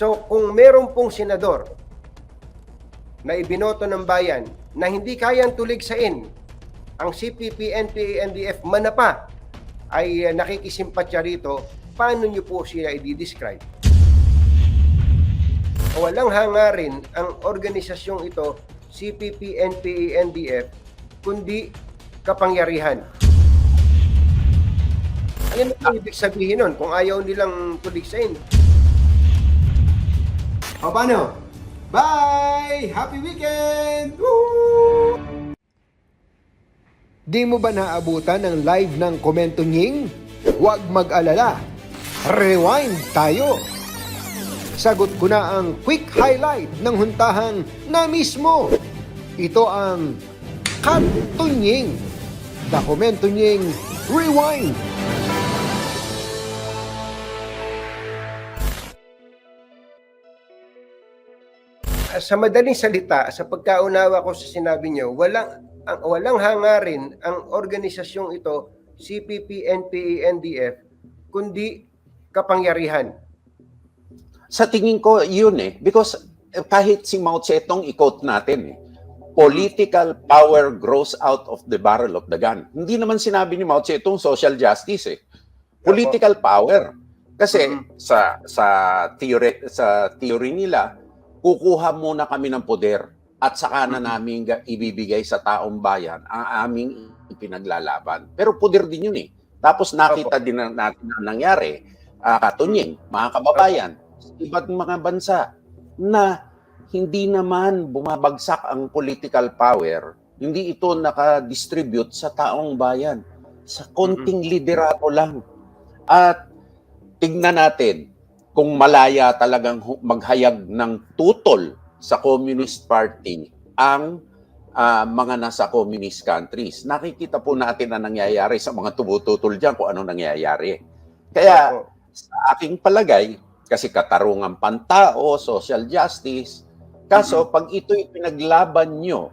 So kung meron pong senador na ibinoto ng bayan na hindi kayang tuligsain ang CPP, NPA, NDF manapa ay uh, nakikisimpatya rito, paano nyo po sila i-describe? Walang hangarin ang organisasyong ito, CPP, NPA, NDF, kundi kapangyarihan. Ano ang ibig sabihin nun kung ayaw nilang tuligsain? O paano? Bye! Happy weekend! Woo! Di mo ba naabutan ng live ng komento nying? Huwag mag-alala. Rewind tayo! Sagot ko na ang quick highlight ng huntahang na mismo. Ito ang Kantunying. The Komento Nying Rewind. Sa madaling salita, sa pagkaunawa ko sa sinabi niyo, walang ang walang hangarin ang organisasyong ito, CPP, NPA, NDF, kundi kapangyarihan. Sa tingin ko, yun eh. Because eh, kahit si Mao Zedong i-quote natin eh, political power grows out of the barrel of the gun. Hindi naman sinabi ni Mao Zedong social justice eh. Political power. Kasi Mhm. sa sa theory sa theory nila, kukuha muna kami ng poder at saka na namin ga- ibibigay sa taong bayan ang aming ipinaglalaban. Pero poder din yun eh. Tapos nakita din na- natin na nangyari, uh, katunying, mga kababayan, sa iba't mga bansa na hindi naman bumabagsak ang political power, hindi ito nakadistribute sa taong bayan. Sa konting liderato lang. At tignan natin kung malaya talagang maghayag ng tutol sa Communist Party ang ah, mga nasa communist countries. Nakikita po natin na nangyayari sa mga tumututol dyan kung ano nangyayari. Kaya sa aking palagay, kasi katarungan pantao, social justice, kaso pag ito'y pinaglaban nyo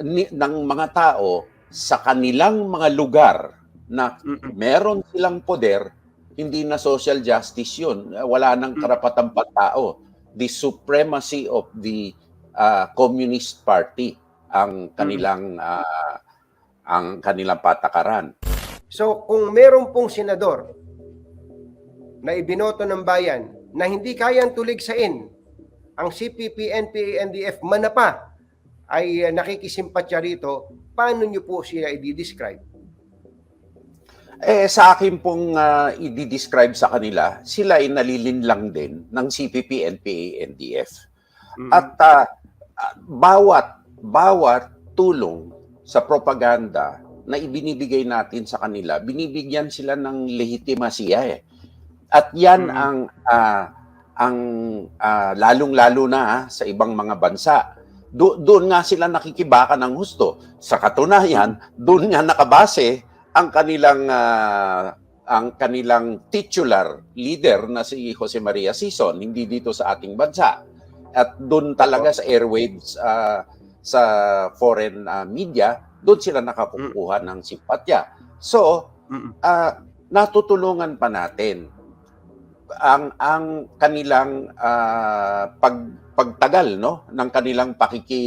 ni, ng mga tao sa kanilang mga lugar na meron silang poder, hindi na social justice yun. Wala nang Mm. karapatang pantao. The supremacy of the ah, Communist Party ang kanilang ah, ang kanilang patakaran. So kung meron pong senador na ibinoto ng bayan na hindi kayang tuligsain ang CPP, NPA, NDF manapa ay uh, nakikisimpatya rito, paano nyo po sila i-describe? Eh, sa akin pong ah, i-describe sa kanila, sila ay nalilinlang din ng CPP, NPA, NDF. Mm. At ah, bawat bawat tulong sa propaganda na ibinibigay natin sa kanila, binibigyan sila ng lehitimasiya eh. At yan Mm. ang ah, ang ah, lalong-lalo na ah, sa ibang mga bansa. Do- doon nga sila nakikibaka ng husto. Sa katunayan, doon nga nakabase ang kanilang ah, ang kanilang titular leader na si Jose Maria Sison, hindi dito sa ating bansa. At doon talaga sa airwaves ah, sa foreign ah, media, doon sila nakakukuha ng simpatya. So, ah, natutulungan pa natin ang ang kanilang ah, pag pagtagal no ng kanilang pakiki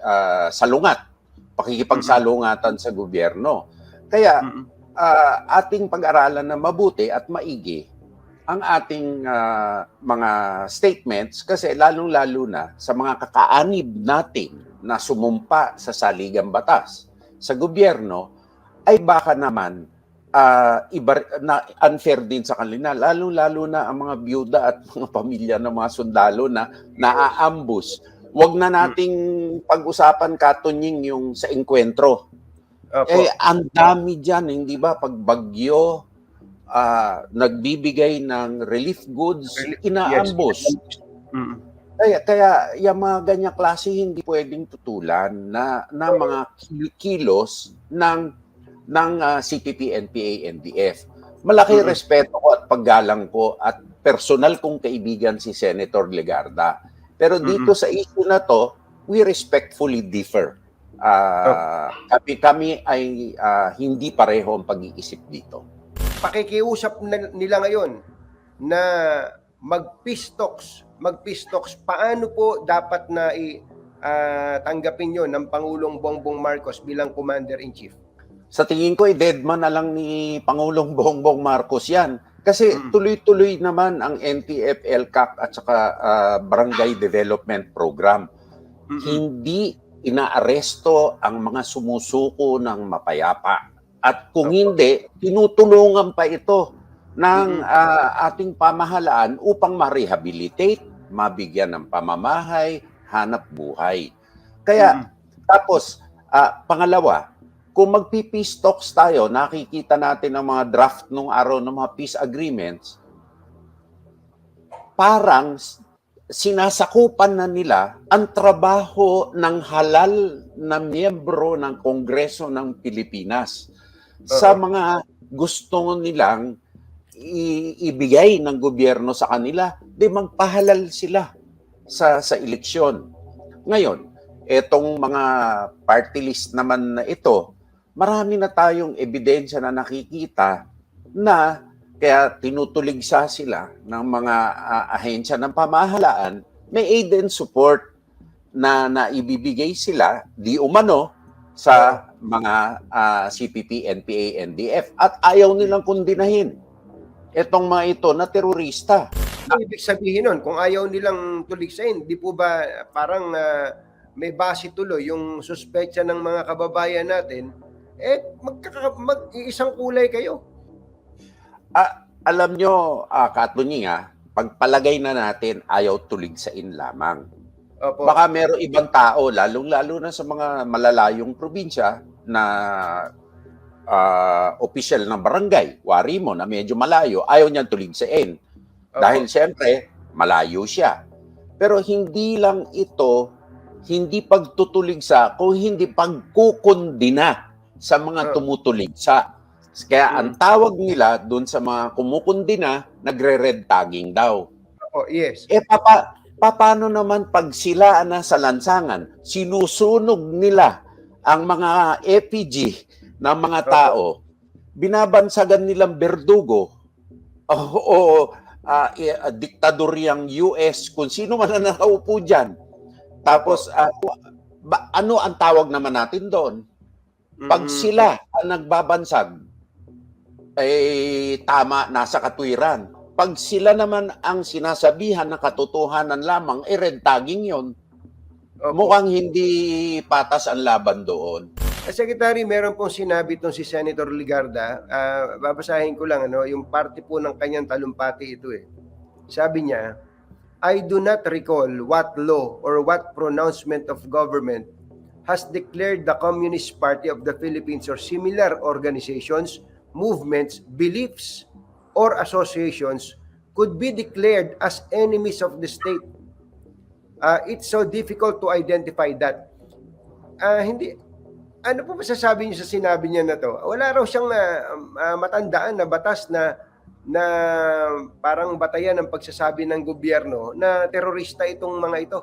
ah, salungat pakikipagsalungatan sa gobyerno kaya ah, ating pag-aralan na mabuti at maigi ang ating ah, mga statements kasi lalong-lalo na sa mga kakaanib natin na sumumpa sa saligang batas sa gobyerno ay baka naman ah, iba, na unfair din sa kanila lalong-lalo na ang mga byuda at mga pamilya ng mga sundalo na naaambus. Huwag na nating pag-usapan katunying yung sa enkwentro. Opo. Eh, ang dami dyan, hindi ba? Pag bagyo, ah, nagbibigay ng relief goods, inaambos. Mm. Kaya, kaya yung mga ganyang klase hindi pwedeng tutulan na, na mga kil- kilos ng, ng ah, CPP, NPA, NDF. Malaki Mhm. respeto ko at paggalang ko at personal kong kaibigan si Senator Legarda. Pero dito sa issue na to, we respectfully differ. Ah, kami, kami ay ah, hindi pareho ang pag-iisip dito. Pakikiusap na- nila ngayon na mag-peace talks, paano po dapat na i, ah, tanggapin yon ng Pangulong Bongbong Marcos bilang Commander-in-Chief? Sa tingin ko, i-deadman na lang ni Pangulong Bongbong Marcos yan. Kasi Mm. tuloy-tuloy naman ang NTF, LCAC at saka ah, Barangay Development Program. Mm-mm. Hindi inaaresto ang mga sumusuko ng mapayapa. At kung hindi, tinutulungan pa ito ng Mm-mm. ah, ating pamahalaan upang ma-rehabilitate, mabigyan ng pamamahay, hanap buhay. Kaya Mm-mm. tapos, ah, pangalawa, kung magpi-peace talks tayo, nakikita natin ang mga draft nung araw ng mga peace agreements, parang sinasakupan na nila ang trabaho ng halal na miyembro ng Kongreso ng Pilipinas sa mga gusto nilang i- ibigay ng gobyerno sa kanila, di magpahalal sila sa sa eleksyon. Ngayon, etong mga party list naman na ito, marami na tayong ebidensya na nakikita na kaya tinutuligsa sila ng mga ah, ahensya ng pamahalaan, may aid and support na naibibigay sila di umano sa mga ah, CPP, NPA, NDF at ayaw nilang kundinahin etong mga ito na terorista. Ano ibig sabihin nun? Kung ayaw nilang tuligsain, di po ba parang ah, may base tuloy yung suspecha ng mga kababayan natin, eh, magkaka, mag-iisang kulay kayo. Alam nyo, uh, Katunying, pagpalagay na natin ayaw tuligsain lamang. Opo. Baka meron ibang tao, lalong-lalo na sa mga malalayong probinsya na ah, opisyal ng barangay, wari mo na medyo malayo, ayaw niyang tuligsain. Opo. Dahil siyempre, malayo siya. Pero hindi lang ito, hindi pagtutuligsa, kung hindi pagkukundina sa mga Ah. tumutuligsa. Kaya ang tawag nila doon sa mga kumukundina, nagre-red tagging daw. Opo, yes. Eh papa, paano naman pag sila na sa lansangan, sinusunog nila ang mga EPG ng mga tao, binabansagan nilang berdugo o, o ah, i- ah, diktadoryang US, kung sino man ang nakaupo dyan. Tapos, ah, ba- ano ang tawag naman natin doon? Pag sila ang nagbabansag, eh tama, nasa katwiran. Pag sila naman ang sinasabihan ng katotohanan lamang, eh red tagging yon. Opo. Mukhang hindi patas ang laban doon. Secretary, meron pong sinabi itong si Senator Ligarda. Ah, babasahin ko lang, ano, yung parte po ng kanyang talumpati ito eh. Sabi niya, I do not recall what law or what pronouncement of government has declared the Communist Party of the Philippines or similar organizations, movements, beliefs, or associations could be declared as enemies of the state. Ah, it's so difficult to identify that. Ah, hindi, ano po masasabi niyo sa sinabi niya na to? Wala raw siyang na, ah, matandaan na batas na na parang batayan ng pagsasabi ng gobyerno na terorista itong mga ito.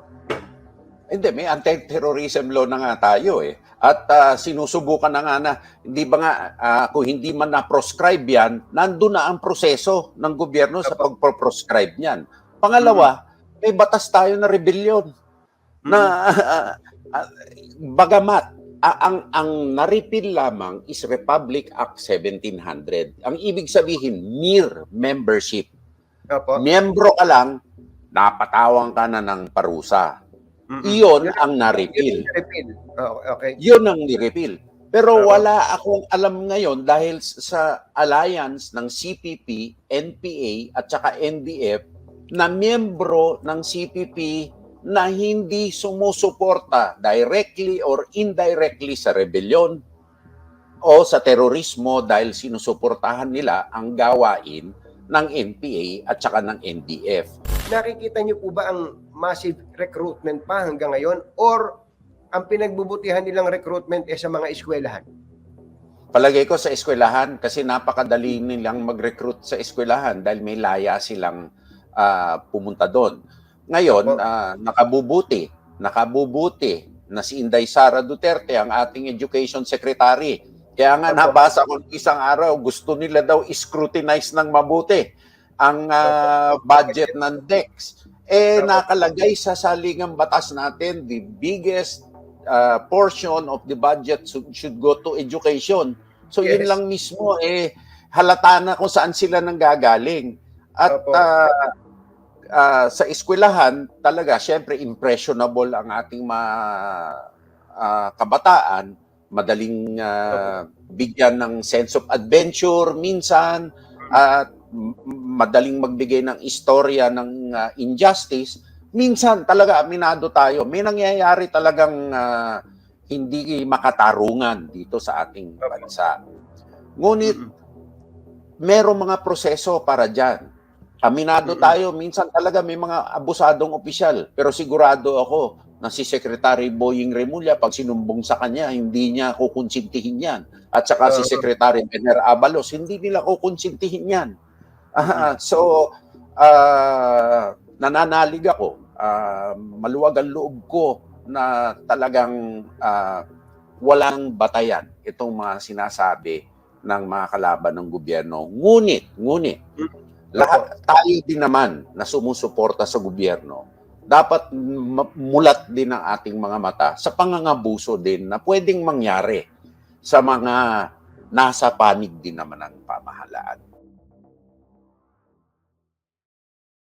Hindi, may anti-terrorism law na nga tayo eh. At ah, sinusubukan na nga na, hindi ba nga, ah, kung hindi man na-proscribe yan, nandun na ang proseso ng gobyerno sa pag-proscribe niyan. Pangalawa, may batas tayo na rebellion. Na, ah, ah, bagamat, ah, ang, ang na-repeal lamang is Republic Act 1700. Ang ibig sabihin, mere membership. Opo. Miyembro ka lang, napatawang ka na ng parusa. Mm-mm. Iyon ang. Oh, okay. Yun ang ni-repeal. Pero wala akong alam ngayon dahil sa alliance ng CPP, NPA at saka NDF na miyembro ng CPP na hindi sumusuporta directly or indirectly sa rebellion o sa terorismo dahil sinusuportahan nila ang gawain ng NPA at saka ng NDF. Nakikita niyo po ba ang massive recruitment pa hanggang ngayon or ang pinagbubutihan nilang recruitment eh sa mga eskwelahan? Palagay ko sa eskwelahan kasi napakadali nilang mag-recruit sa eskwelahan dahil may laya silang ah, pumunta doon. Ngayon, ah, nakabubuti, nakabubuti na si Inday Sara Duterte ang ating education secretary. Kaya nga nabasa ko isang araw, gusto nila daw scrutinize ng mabuti ang ah, budget ng DEX. Eh, nakalagay sa saligang batas natin, the biggest ah, portion of the budget should, should go to education. So yun Yes. lang mismo, eh, halata na kung saan sila nanggagaling. At Opo. ah, ah, sa eskwelahan, talaga, syempre, impressionable ang ating mga ah, kabataan. Madaling ah, bigyan ng sense of adventure minsan at madaling magbigay ng istorya ng ah, injustice. Minsan talaga aminado tayo, may nangyayari talagang ah, hindi makatarungan dito sa ating bansa. Ngunit merong mga proseso para dyan. Aminado tayo, minsan talaga may mga abusadong opisyal. Pero sigurado ako na si Secretary Boying Remulla, pag sinumbong sa kanya, hindi niya kukonsintihin yan. At saka si. Secretary Bener Abalos, hindi nila kukonsintihin yan. Ah, so, ah, nananalig ako. Ah, maluwag ang loob ko na talagang ah, walang batayan itong mga sinasabi ng mga kalaban ng gobyerno. Ngunit, ngunit, lahat tayo din naman na sumusuporta sa gobyerno, dapat mulat din ang ating mga mata sa pangangabuso din na pwedeng mangyari sa mga nasa panig din naman ng pamahalaan.